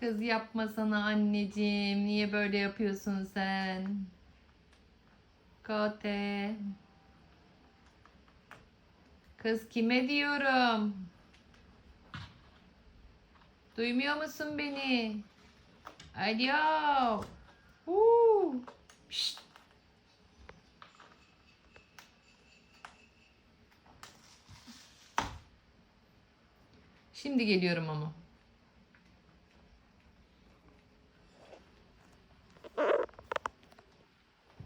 Kız yapmasana anneciğim. Niye böyle yapıyorsun sen? Kote. Kız kime diyorum? Duymuyor musun beni? Alo. Huu. Pişt. Şimdi geliyorum ama.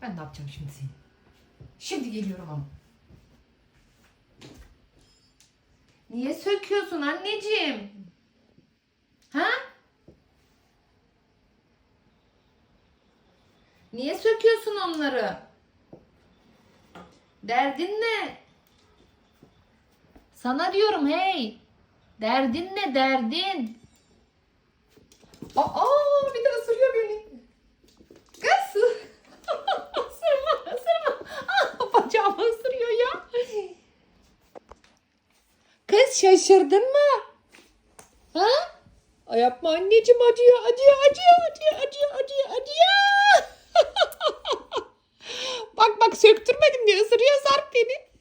Ben ne yapacağım şimdi seni? Şimdi geliyorum ama. Niye söküyorsun anneciğim? Ha? Niye söküyorsun onları? Derdin ne? Sana diyorum hey. Derdin ne derdin? Aa Şaşırdın mı? Ha? Ay yapma anneciğim acıyor acıyor acıyor acıyor acıyor acıyor acıyor. bak bak söktürmedim diye ısırıyor Sarp beni.